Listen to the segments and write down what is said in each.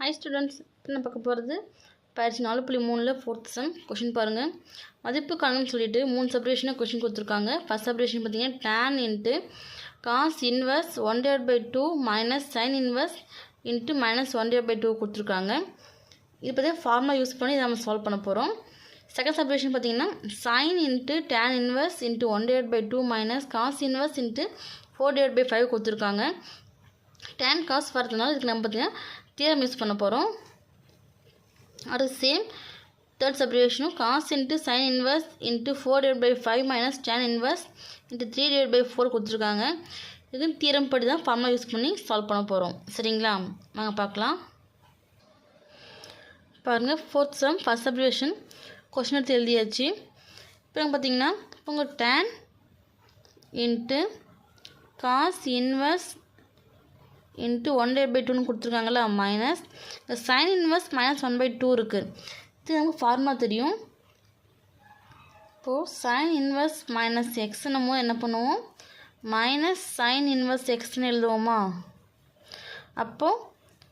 High students நான் பார்க்க போகிறது பயிற்சி நாலு புள்ளி மூணில் ஃபோர்த் சம் கொஷின் பாருங்கள் மதிப்பு காணும்னு சொல்லிட்டு மூணு செப்பரேஷனாக கொஷின் கொடுத்துருக்காங்க. ஃபஸ்ட் செப்ரேஷன் பார்த்தீங்கன்னா tan into cos inverse one divide by two minus sine inverse into minus one divide by two கொடுத்துருக்காங்க. இது பார்த்தீங்கன்னா ஃபார்முலா யூஸ் பண்ணி இதை நம்ம சால்வ் பண்ண போகிறோம் செகண்ட் சப்ரேஷன் பார்த்தீங்கன்னா sine into tan inverse into one divide by two minus cos inverse into four divide by five கொடுத்துருக்காங்க. டேன் காஸ் வரதுனால இதுக்கு நம்ம பார்த்தீங்கன்னா தியரம் யூஸ் பண்ண போகிறோம் அடுத்து same third சப்ரிவேஷனும் cos into sine inverse into four divide by five minus tan inverse into three divide by four கொடுத்துருக்காங்க. இது தீரம் படி தான் ஃபார்முலா யூஸ் பண்ணி சால்வ் பண்ண போகிறோம் சரிங்களா? நாங்கள் பார்க்கலாம். பாருங்கள் fourth sum first subdivision question எடுத்து எழுதியாச்சு. இப்போ பார்த்தீங்கன்னா உங்கள் tan into cos inverse into one day by டூன்னு கொடுத்துருக்காங்களா மைனஸ் இந்த sine inverse minus one by two இருக்குது இது நமக்கு ஃபார்முலா தெரியும். இப்போது சைன் இன்வெர்ஸ் மைனஸ் எக்ஸ்னும் போது என்ன பண்ணுவோம்? மைனஸ் சைன் இன்வெர்ஸ் எக்ஸ்னு எழுதுவோமா? அப்போது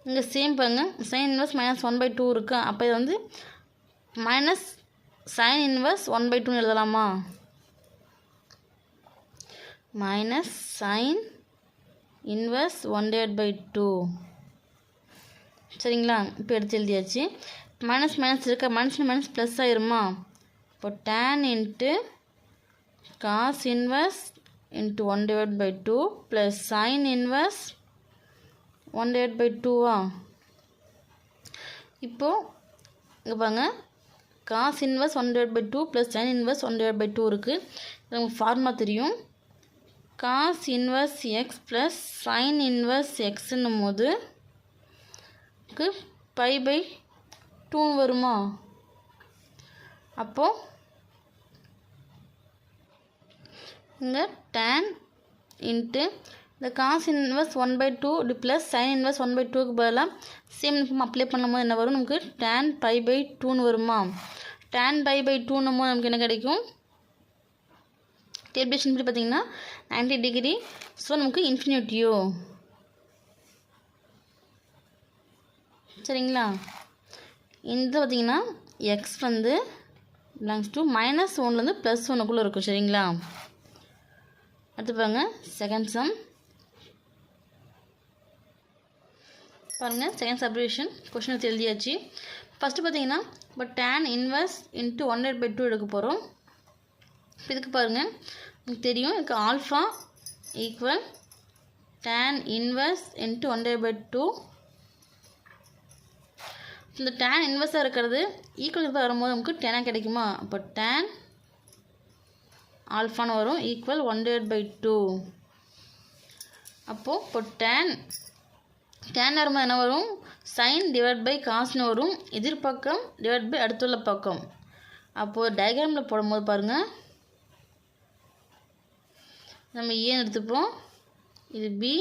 இங்கே சேம் பாருங்க. Sine inverse minus one by two இருக்குது அப்போ இது வந்து minus sine inverse one by டூன்னு எழுதலாமா? Minus sine inverse one divide by two சரிங்களா? இப்போ எடுத்து எழுதியாச்சு. மைனஸ் மைனஸ் இருக்க? மைனஸ் மைனஸ் ப்ளஸ் ஆயிருமா? இப்போ tan into cos inverse into one divide by two plus sine inverse one divide by டூவா இப்போது இங்கே பாருங்க. Cos inverse one divide by two plus sine inverse one divide by two இருக்குது நமக்கு ஃபார்மா தெரியும். Cos inverse x plus sine inverse எக்ஸுன்னும் போது pi by two வருமா? அப்போது இங்கே டேன் இன்ட்டு இந்த cos inverse one by two இப்படி plus sine inverse one by டூக்கு பதிலாக சேம் நம்ம அப்ளை பண்ணும்போது என்ன வரும்? நமக்கு டேன் பை பை டூன்னு வருமா? டேன் பை பை டூன்னும் போது நமக்கு என்ன கிடைக்கும்? டேபிளேஷன் படி பார்த்தீங்கன்னா நைன்டி டிகிரி ஸோ நமக்கு இன்ஃபினிட்டியோ சரிங்களா? இந்த பார்த்தீங்கன்னா எக்ஸ் வந்து பிலாங்ஸ் டு மைனஸ் ஒன்லேருந்து ப்ளஸ் ஒன்றுக்குள்ளே இருக்கும் சரிங்களா? அடுத்து பாருங்க செகண்ட் சம் பாருங்கள் செகண்ட் சப்ரிவேஷன் கொஷின் எழுதியாச்சு. ஃபஸ்ட்டு பார்த்தீங்கன்னா இப்போ tan invest into one hundred by two எடுக்க போகிறோம் இதுக்கு பாருங்கள் உங்களுக்கு தெரியும் இதுக்கு alpha equal tan inverse into one day by two இந்த டேன் இன்வர்ஸாக இருக்கிறது ஈக்குவல் வரும்போது நமக்கு டெனாக கிடைக்குமா? அப்போ டேன் ஆல்ஃபான்னு வரும் equal one divide by two அப்போது இப்போ டேன் டேன் வரும்போது என்ன வரும்? சைன் டிவைட் பை காசுன்னு வரும். எதிர்பக்கம் டிவைட் பை அடுத்துள்ள பக்கம். அப்போது டயக்ராமில் போடும்போது பாருங்கள் நம்ம ஏன்னு எடுத்துப்போம். இது பி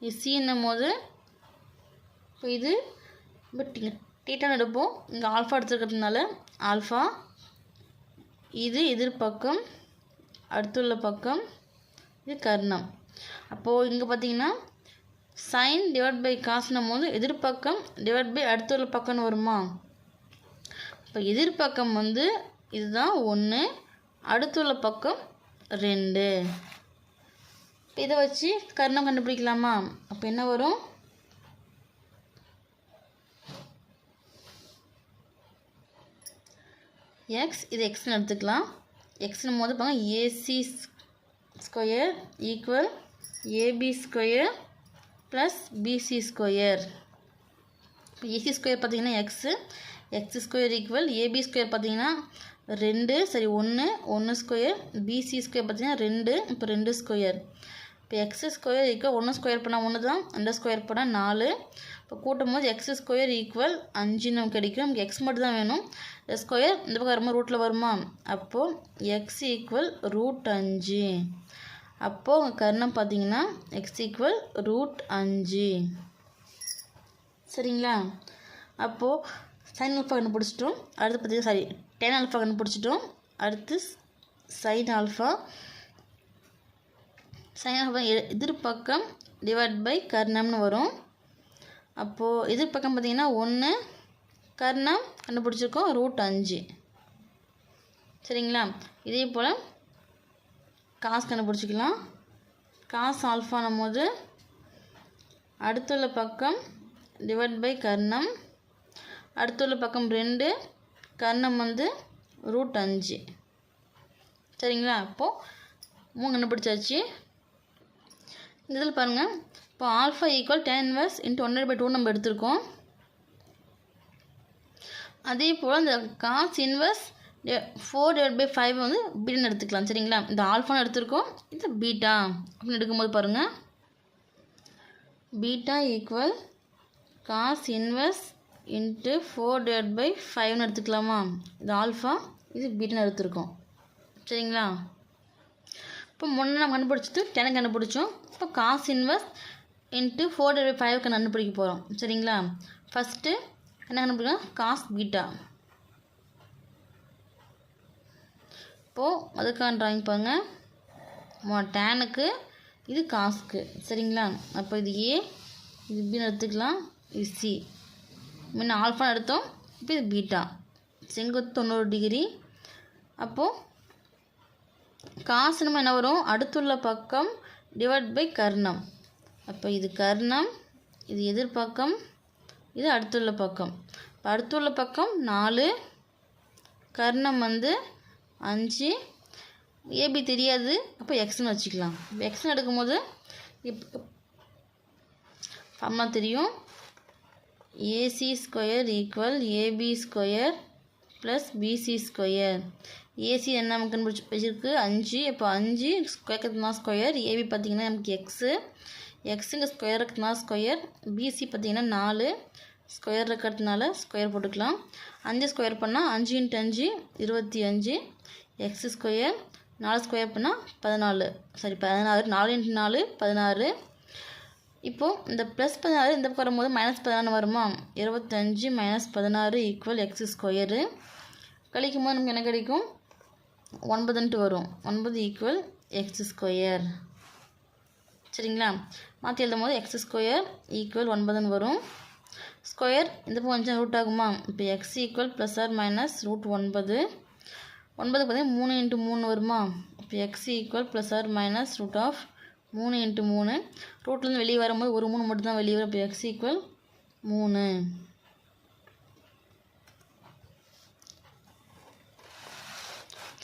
இது சின்னும் போது இப்போ இது இப்போ டீட்டான்னு எடுப்போம். இங்கே ஆல்ஃபா எடுத்துருக்கிறதுனால ஆல்ஃபா இது எதிர்பக்கம் அடுத்துள்ள பக்கம் இது கர்ணம். அப்போது இங்கே பார்த்தீங்கன்னா சைன் டிவைட் பை காசுனும் போது எதிர்பக்கம் டிவைட் பை அடுத்துள்ள பக்கம்னு வருமா? இப்போ எதிர்பக்கம் வந்து இதுதான் ஒன்று அடுத்துள்ள பக்கம் ரெண்டு. இதை வச்சு கர்ணம் கண்டுபிடிக்கலாமா? அப்போ என்ன வரும்? எக்ஸ் இது எக்ஸ்னு எடுத்துக்கலாம். எக்ஸ்னும் போது பாருங்க AC square equal AB square plus BC square இப்போ ஏசி ஸ்கொயர் பார்த்தீங்கன்னா x x square equal AB square பார்த்தீங்கன்னா ரெண்டு சரி ஒன்று ஒன்று ஸ்கொயர் பிசி ஸ்கொயர் பார்த்தீங்கன்னா ரெண்டு இப்போ ரெண்டு ஸ்கொயர் இப்போ எக்ஸ் ஸ்கொயர் ஈக்குவல் ஒன்று ஸ்கொயர் பண்ணால் ஒன்று தான் ரெண்டு ஸ்கொயர் பண்ணால் நாலு. இப்போ கூட்டும் போது எக்ஸ் ஸ்கொயர் ஈக்குவல் அஞ்சு நமக்கு கிடைக்கும். நமக்கு எக்ஸ் மட்டும் தான் வேணும் ஸ்கொயர் இந்த பக்கம் வரும்போது ரூட்டில் வருமா? அப்போது எக்ஸ் ஈக்குவல் ரூட் அஞ்சு. அப்போது உங்கள் கர்ணம் பார்த்தீங்கன்னா எக்ஸ் ஈக்குவல் ரூட் அஞ்சு. சரிங்களா? அப்போது சைன் ஆல்ஃபா கண்டுபிடிச்சிட்டோம். அடுத்து பார்த்தீங்கன்னா சாரி டென் ஆல்ஃபா கண்டுபிடிச்சிட்டோம். அடுத்து சைன் ஆல்ஃபா. சைன் ஆல்ஃபா எதிர்பக்கம் டிவைட் பை கர்ணம்னு வரும். அப்போது எதிர்பக்கம் பக்கம் பார்த்தீங்கன்னா ஒன்று கர்ணம் கண்டுபிடிச்சிருக்கோம் ரூட் அஞ்சு. சரிங்களா? இதே போல் காசு கண்டுபிடிச்சிக்கலாம். காசு ஆல்ஃபானும் போது அடுத்துள்ள பக்கம் டிவைட் பை கர்ணம் அடுத்துள்ள பக்கம் ரெண்டு கர்ணம் வந்து ரூட் அஞ்சு. சரிங்களா? அப்போது மூணு கண்டுபிடிச்சாச்சு. இந்த இதில் பாருங்கள் இப்போ alpha equal tan inverse into one by two நம்ம எடுத்திருக்கோம். அதே போல் இந்த cos inverse four divide by five வந்து பீட்டான்னு எடுத்துக்கலாம். சரிங்களா? இந்த ஆல்ஃபான்னு எடுத்திருக்கோம். இது பீட்டா அப்படின்னு எடுக்கும்போது பாருங்கள் beta equal cos inverse into four divide by ஃபைவ்னு எடுத்துக்கலாமா? இது ஆல்ஃபா இது பீட்டான்னு எடுத்திருக்கோம். சரிங்களா? இப்போ முன்னே நம்ம கண்டுபிடிச்சிட்டு டெனை கண்டுபிடிச்சோம். இப்போ காசு இன்வெஸ்ட் இன்ட்டு ஃபோர் டிவைட் பை ஃபைவ்க்கு கண்டுபிடிக்க போகிறோம் சரிங்களா? ஃபஸ்ட்டு என்ன கண்டுபிடிக்கலாம் காஸ் பீட்டா இப்போது அதுக்கான ட்ராயிங் பாருங்கள் டேனுக்கு இது காசுக்கு சரிங்களா? அப்போ இது ஏ இது பின்னு எடுத்துக்கலாம். இது சி முன்ன ஆல்ஃபா எடுத்தோம் இப்போ இது பீட்டா. செங்குத்து தொண்ணூறு டிகிரி. அப்போது காசு நம்ம என்ன வரும்? அடுத்துள்ள பக்கம் டிவைட் பை கர்ணம். அப்போ இது கர்ணம் இது எதிர்பக்கம் இது அடுத்துள்ள பக்கம். இப்போ அடுத்துள்ள பக்கம் நாலு கர்ணம் வந்து அஞ்சு. ஏபி தெரியாது. அப்போ எக்ஸ்னு வச்சுக்கலாம். எக்ஸ்னு எடுக்கும்போது இப்போ அம்மா தெரியும். AC square equal AB square plus BC square. AC என்ன நமக்கு கண்டுபிடிச்சி வச்சிருக்கு? அஞ்சு. இப்போ அஞ்சு ஸ்கொயர் ஸ்கொயர். ஏபி பார்த்தீங்கன்னா நமக்கு எக்ஸு எக்ஸுங்க ஸ்கொயர் இருக்கிறதுனால ஸ்கொயர். பிசி பார்த்தீங்கன்னா நாலு. ஸ்கொயர் இருக்கிறதுனால ஸ்கொயர் போட்டுக்கலாம். அஞ்சு ஸ்கொயர் பண்ணால் அஞ்சு இன்ட்டு அஞ்சு இருபத்தி அஞ்சு. எக்ஸ் ஸ்கொயர் நாலு ஸ்கொயர் பண்ணால் பதினாலு. சாரி பதினாறு. நாலு இன்ட்டு நாலு பதினாறு. இப்போது இந்த ப்ளஸ் பதினாறு இந்த பக்கம் வரும்போது மைனஸ் பதினாறு வருமா? இருபத்தஞ்சு மைனஸ் பதினாறு ஈக்குவல் எக்ஸ் ஸ்கொயரு கழிக்கும் போது நமக்கு என்ன கிடைக்கும்? ஒன்பதுன்ட்டு வரும். ஒன்பது ஈக்குவல் எக்ஸ் ஸ்கொயர் சரிங்களா? மாற்றி எழுதும் போது எக்ஸ் ஸ்கொயர் ஈக்குவல் ஒன்பதுன்னு வரும். ஸ்கொயர் இந்த பக்கம் கொஞ்சம் ரூட் ஆகுமா? இப்போ x equal plus or minus root ஒன்பது. ஒன்பது பார்த்தீங்கன்னா மூணு இன்ட்டு மூணு வருமா? இப்போ x equal plus or minus root of மூணு இன்ட்டு மூணு. ரூட்லேருந்து வெளியே வரும்போது ஒரு மூணு மட்டும் தான் வெளியே வரும். இப்போ எக்ஸ் ஈக்குவல் மூணு.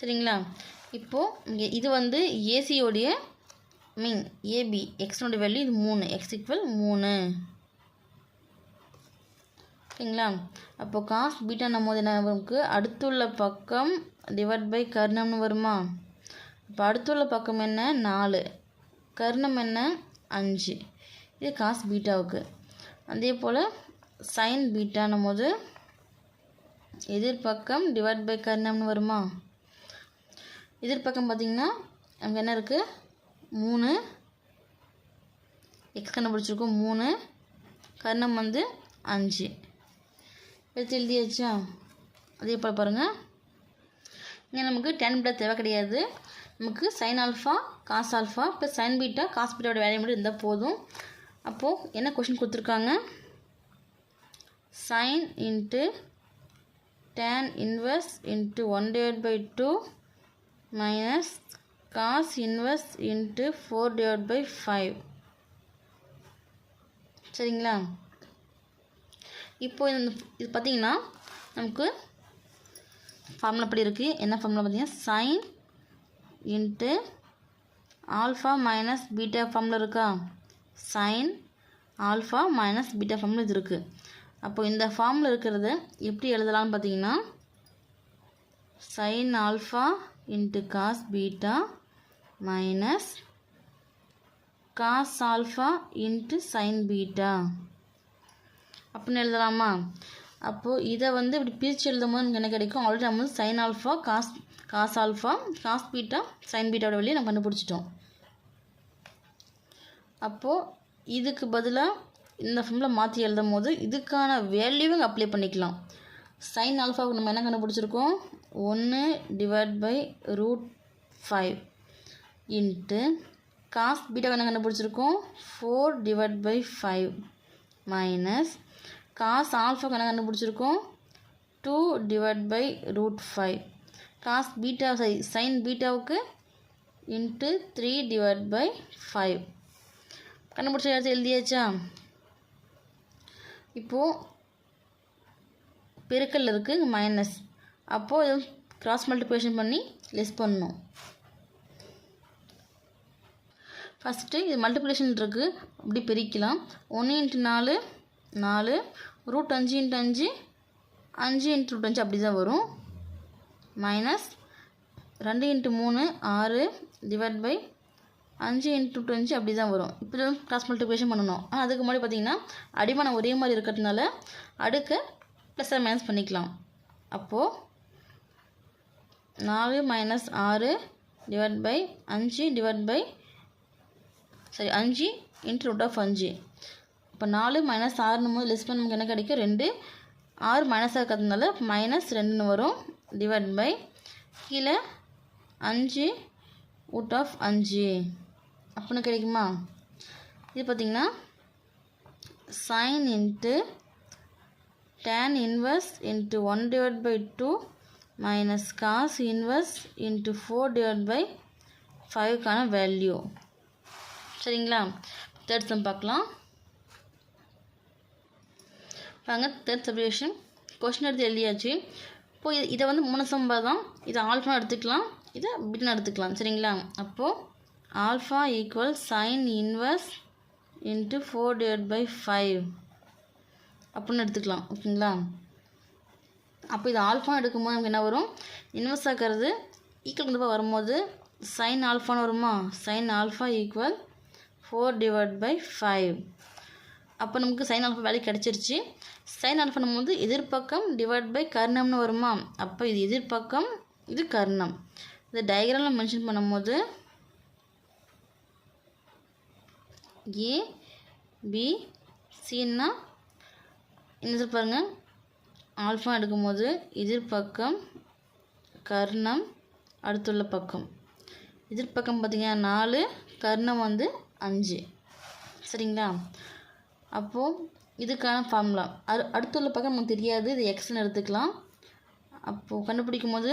சரிங்களா? இப்போது இங்கே இது வந்து ஏசியோடைய மீன் ஏபி எக்ஸ்னுடைய வேல்யூ இது மூணு. எக்ஸ் ஈக்குவல் மூணு. சரிங்களா? அப்போ காஸ் பீட்டானும் போது என்ன நமக்கு அடுத்துள்ள பக்கம் டிவைட் பை கர்ணம்னு வருமா? இப்போ அடுத்துள்ள பக்கம் என்ன? நாலு. கர்ணம் என்ன? அஞ்சு. இது காஸ் பீட்டாவுக்கு. அதே போல் சைன் பீட்டானும் போது எதிர்பக்கம் டிவைட் பை கர்ணம்னு வருமா? எதிர்பக்கம் பார்த்திங்கன்னா நமக்கு என்ன இருக்குது மூணு. எக்ஸ் கண்டுபிடிச்சிருக்கோம் மூணு. கர்ணம் வந்து அஞ்சு. எடுத்து எழுதியாச்சா? அதே போல் பாருங்கள் இங்கே நமக்கு டென் பீட்டா தேவை கிடையாது. நமக்கு sine alpha cos alpha plus sine beta cos பீட்டாவோட value மட்டும் இருந்தால் போதும். அப்போது என்ன கொஷின் கொடுத்துருக்காங்க? Sine into tan inverse into one divide by two minus cos inverse into four divide by five சரிங்களா? இப்போ இந்த இது பார்த்திங்கன்னா நமக்கு ஃபார்முலா படி இருக்குது என்ன ஃபார்முலா பார்த்தீங்கன்னா? Sine into alpha minus beta ஃபார்மில் இருக்கா? சைன் ஆல்ஃபா மைனஸ் பீட்டா ஃபார்மில் இது இருக்குது அப்போ இந்த ஃபார்மில் இருக்கிறத எப்படி எழுதலாம்னு பார்த்தீங்கன்னா sine alpha into cos beta minus cos alpha into sine beta அப்படின்னு எழுதலாமா? அப்போது இதை வந்து இப்படி பிரித்து எழுதும் போது எனக்கு என்ன கிடைக்கும்? ஆல்ரெடி நம்ம வந்து sine alpha cos cos alpha cos beta sine பீட்டாவோட வெளியே நம்ம கண்டுபிடிச்சிட்டோம். அப்போது இதுக்கு பதிலாக இந்த ஃபார்மில் மாற்றி எழுதும் போது இதுக்கான வேல்யூவும் அப்ளை பண்ணிக்கலாம். சைன் ஆல்ஃபாவுக்கு நம்ம என்ன கண்டுபிடிச்சிருக்கோம்? ஒன்று divide by root five into cos beta என்ன கண்டுபிடிச்சிருக்கோம்? Four divide by five minus cos alpha என்ன கண்டுபிடிச்சிருக்கோம்? Two divide by root five cos beta psi sine பீட்டாவுக்கு into three divide by five கண்டுபிடிச்ச இடத்துல எழுதியாச்சா? இப்போது பெருக்கல் இருக்குது மைனஸ் அப்போது கிராஸ் மல்டிப்ளிகேஷன் பண்ணி லெஸ் பண்ணணும். ஃபஸ்ட்டு இது மல்டிப்ளிகேஷன் இருக்குது அப்படி பிரிக்கலாம். ஒன்று இன்ட்டு நாலு நாலு ரூட் அஞ்சு இன்ட்டு அஞ்சு அஞ்சு இன்ட்டு ரூட் அஞ்சு அப்படி தான் வரும். மைனஸ் ரெண்டு இன்ட்டு மூணு ஆறு டிவைட் பை அஞ்சு இன்ட்டு ரூட் அஞ்சு அப்படி தான் வரும். இப்போ தான் கிராஸ் மல்டிப்ளிகேஷன் பண்ணணும். ஆனால் அதுக்கு முன்னாடி பார்த்தீங்கன்னா அடிமானம் ஒரே மாதிரி இருக்கிறதுனால அடுக்க ப்ளஸ் மைனஸ் பண்ணிக்கலாம். அப்போது நாலு மைனஸ் ஆறு டிவைட் பை அஞ்சு டிவைட் பை சரி அஞ்சு இன்ட்டு ரூட் ஆஃப் அஞ்சு. இப்போ நாலு மைனஸ் ஆறுனும் போது லெஸ் பண்ண நமக்கு என்ன கிடைக்கும்? ரெண்டு ஆறு மைனஸாக இருக்கிறதுனால மைனஸ் ரெண்டுன்னு வரும். டிவைட் பை கீழே அஞ்சு ரூட் ஆஃப் அஞ்சு. அப்படின்னு கிடைக்குமா? இது பார்த்திங்கன்னா sine into tan inverse into 1 divided by 2 minus cos inverse into 4 divided by 5 கான வேல்யூ சரிங்களா? தேர்ட் சம் பார்க்கலாம். பாருங்க தேர்ட் சப்ஜெக்ஷன் கொஷின் எடுத்து எழுதியாச்சு. இப்போ இது இதை வந்து மூணு தான். இதை ஆல்ஃபா எடுத்துக்கலாம். இதை பிட்னு எடுத்துக்கலாம். சரிங்களா? அப்போது alpha equal sine inverse into four divide by five அப்படின்னு எடுத்துக்கலாம். ஓகேங்களா? அப்போ இது ஆல்ஃபா எடுக்கும்போது நமக்கு என்ன வரும்? இன்வெஸ்ட் ஆக்கிறது ஈக்குவல் கண்டிப்பாக வரும்போது சைன் ஆல்ஃபான்னு வருமா? Sine alpha equal four divide by five அப்போ நமக்கு சைன் ஆல்ஃபா வேல்யூ கிடச்சிருச்சு. சைன் ஆன் போது எதிர்ப்பக்கம் டிவைட் பை கர்ணம்னு வருமா? அப்போ இது எதிர்ப்பக்கம் இது கர்ணம். இந்த டயக்ராமில் மென்ஷன் பண்ணும்போது ஏ பி சின்னா என்ன பாருங்கள் ஆல்ஃபா எடுக்கும்போது எதிர்ப்பக்கம் கர்ணம் அடுத்துள்ள பக்கம். எதிர்பக்கம் பார்த்திங்கன்னா நாலு கர்ணம் வந்து அஞ்சு. சரிங்களா? அப்போது இதுக்கான ஃபார்முலா அடு அடுத்துள்ள பக்கம் நமக்கு தெரியாது. இது எக்ஸ்னு எடுத்துக்கலாம். அப்போது கண்டுபிடிக்கும் போது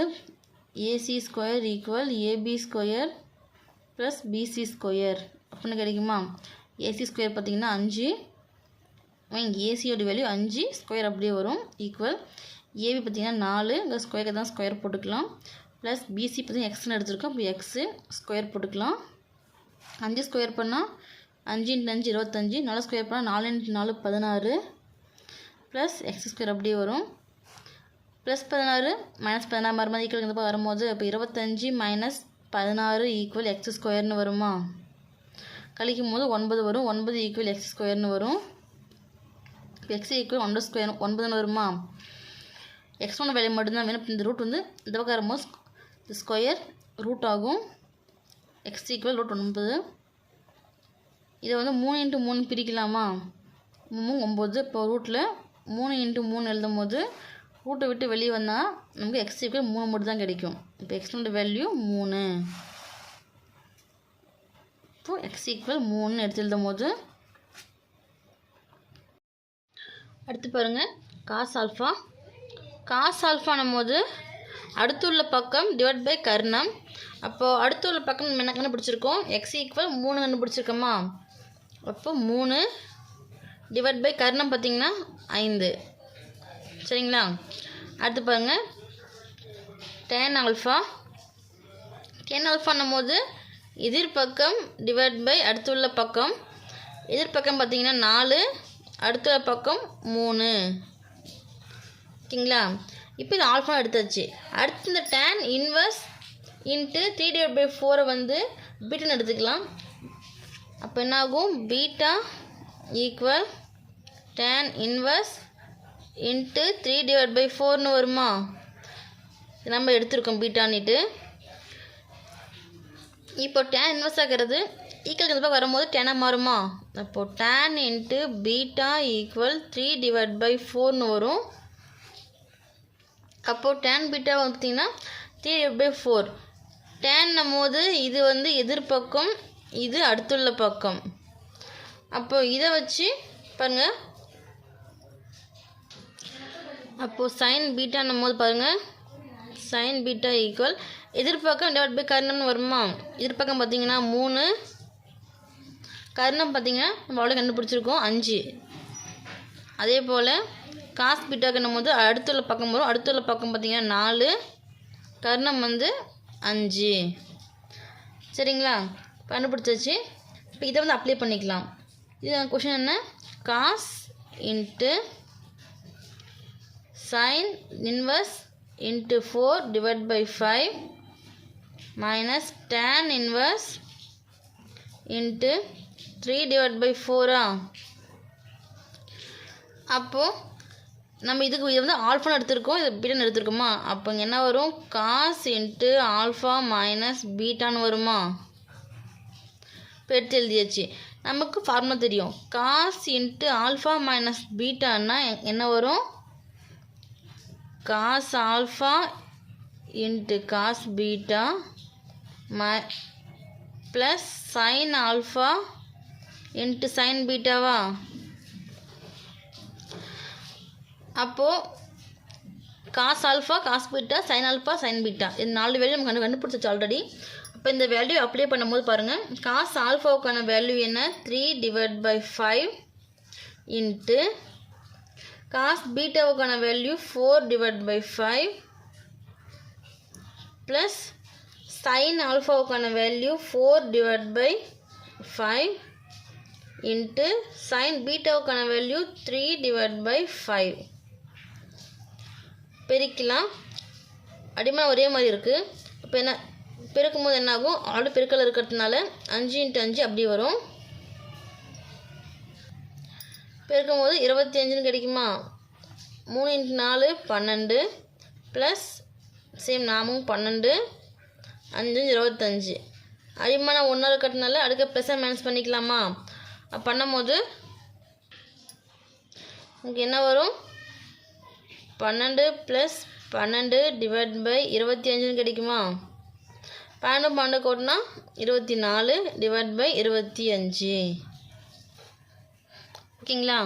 AC square equal AB square plus BC square அப்படின்னு கிடைக்குமா? ஏசி ஸ்கொயர் பார்த்திங்கன்னா அஞ்சு. ஏசியோட வேல்யூ அஞ்சு. ஸ்கொயர் அப்படியே வரும். ஈக்குவல் ஏபி பார்த்திங்கன்னா நாலு. இங்கே ஸ்கொயருக்கு தான் ஸ்கொயர் போட்டுக்கலாம். ப்ளஸ் பிசி பார்த்திங்கன்னா எக்ஸ்னு எடுத்துருக்கோம். அப்போ எக்ஸு ஸ்கொயர் போட்டுக்கலாம். அஞ்சு ஸ்கொயர் பண்ணால் அஞ்சு இன்ட்டு அஞ்சு இருபத்தஞ்சி. நாலு ஸ்கொயர் பண்ணால் நாலு இன்ட்டு நாலு பதினாறு. ப்ளஸ் எக்ஸ் ஸ்கொயர் அப்படியே வரும். ப்ளஸ் பதினாறு மைனஸ் பதினாறு மாதிரி ஈக்குவல் இந்த வரும்போது இப்போ இருபத்தஞ்சி மைனஸ் பதினாறு ஈக்குவல் எக்ஸ் ஸ்கொயர்னு வருமா? கழிக்கும் போது ஒன்பது வரும். ஒன்பது ஈக்குவல் எக்ஸ் ஸ்கொயர்னு வரும். எக்ஸ் ஈக்குவல் ஒன்பது ஸ்கொயர் ஒன்பதுன்னு வருமா? எக்ஸ் ஒன்று வேல்யூ மட்டும்தான் வேணும். இந்த ரூட் வந்து இந்த பக்கம் வரும்போது ஸ்கொயர் ரூட் ஆகும். எக்ஸ் ஈக்குவல் ரூட் ஒன்பது. இதை வந்து மூணு இன்ட்டு மூணு பிரிக்கலாமா? மூணு ஒம்பது. இப்போ ரூட்டில் மூணு இன்ட்டு மூணு எழுதும் போது ரூட்டை விட்டு வெளியே வந்தால் நமக்கு எக்ஸ் ஈக்குவல் மூணு மட்டும் தான் கிடைக்கும். இப்போ எக்ஸ்னோட வேல்யூ மூணு. இப்போது எக்ஸ் ஈக்குவல் மூணு எடுத்து எழுதும் போது அடுத்து பாருங்கள் காஸ் ஆல்ஃபா காஸ் ஆல்ஃபானும் போது அடுத்துள்ள பக்கம் டிவைட் பை கர்ணம். அப்போது அடுத்துள்ள பக்கம் நம்ம என்ன கண்டுபிடிச்சிருக்கோம்? எக்ஸ் ஈக்குவல் மூணு கண்டுபிடிச்சிருக்கோமா? அப்போ மூணு. டிவைட் பை கர்ணம் பார்த்திங்கன்னா ஐந்து. சரிங்களா? அடுத்து பாருங்கள் டேன் ஆல்ஃபா டேன் ஆல்ஃபான்னும் போது எதிர்பக்கம் டிவைட் பை அடுத்துள்ள பக்கம். எதிர்பக்கம் பார்த்திங்கன்னா நாலு அடுத்துள்ள பக்கம் மூணு. ஓகேங்களா? இப்போ இது ஆல்ஃபா எடுத்தாச்சு. அடுத்து இந்த tan inverse into three divide by ஃபோரை வந்து பிட்டன் எடுத்துக்கலாம். அப்போ என்னாகும்? Beta equal tan inverse into three divide by ஃபோர்னு வருமா? நம்ம எடுத்திருக்கோம் பீட்டான்னிட்டு. இப்போ டேன் இன்வெர்ஸ் ஆகிறது ஈக்குவல் இந்த பக்கம் வரும்போது டெனாக மாறுமா? அப்போது tan into beta equal three divide by ஃபோர்னு வரும். அப்போது டேன் பீட்டா பார்த்தீங்கன்னா த்ரீ டிவைட் பை ஃபோர். டேன்னும் போது இது வந்து எதிர்பக்கம் இது அடுத்துள்ள பக்கம். அப்போ இதை வச்சு பாருங்கள் அப்போது சைன் பீட்டான்னும் போது பாருங்கள் சைன் பீட்டா ஈக்குவல் எதிர்பக்கம் டிவைட் பை கர்ணம்னு வருமா? எதிர்பக்கம் பார்த்தீங்கன்னா மூணு. கர்ணம் பார்த்தீங்கன்னா நம்ம அவ்வளோ கண்டுபிடிச்சிருக்கோம். அஞ்சு. அதே போல் காஸ் பீட்டாக்குன்னும் போது அடுத்துள்ள பக்கம் வரும். அடுத்துள்ள பக்கம் பார்த்திங்கன்னா நாலு. கர்ணம் வந்து அஞ்சு. சரிங்களா? கண்டுபிடிச்சாச்சு. இப்போ இதை வந்து அப்ளை பண்ணிக்கலாம். இது கொஷின் என்ன? Cos into sine inverse into four divide by five minus tan inverse into three divide by ஃபோரா அப்போது நம்ம இதுக்கு இது வந்து ஆல்ஃபான்னு எடுத்திருக்கோம். இது பீட்டான்னு எடுத்திருக்கோமா? அப்போ என்ன வரும்? காஸ் இன்ட்டு ஆல்ஃபா மைனஸ் பீட்டான்னு வருமா? பெற்று எழுதியாச்சு. நமக்கு ஃபார்முலா தெரியும். காஸ் இன்ட்டு ஆல்ஃபா மைனஸ் பீட்டான்னா என்ன வரும்? Cos alpha into cos beta ம plus sine alpha into sine பீட்டாவா அப்போது cos alpha cos beta sine alpha sine beta இது நாலு வேலையும் நம்ம கண்டு கண்டுபிடிச்சிச்சு ஆல்ரெடி இப்போ இந்த வேல்யூ அப்ளை பண்ணும்போது பாருங்கள் காஸ் ஆல்ஃபாவுக்கான வேல்யூ என்ன? Three divide by five into cos பீட்டாவுக்கான value four divide by five plus sine ஆல்ஃபாவுக்கான value four divide by five into sine பீட்டாவுக்கான value three divide by five பெருக்கலாம். அடிமை ஒரே மாதிரி இருக்குது இப்போ என்ன? பெருக்கும் போது என்னாகும்? ஆடு பெருக்கல் இருக்கிறதுனால அஞ்சு இன்ட்டு அஞ்சு அப்படி வரும். பெருக்கும் போது இருபத்தி அஞ்சுன்னு கிடைக்குமா? மூணு இன்ட்டு நாலு பன்னெண்டு. ப்ளஸ் சேம் நாமும் பன்னெண்டு அஞ்சு இருபத்தஞ்சு. அதிகமாக நான் ஒன்றா இருக்கிறதுனால அடுக்க ப்ளஸ்ஸாக மேனேஜ் பண்ணிக்கலாமா? பண்ணும்போது உங்களுக்கு என்ன வரும்? பன்னெண்டு ப்ளஸ் பன்னெண்டு டிவைட் பை இருபத்தி அஞ்சுன்னு கிடைக்குமா? பன்னெண்டு பன்னெண்டு கோட்னா இருபத்தி நாலு டிவைட் பை இருபத்தி அஞ்சு. ஓகேங்களா?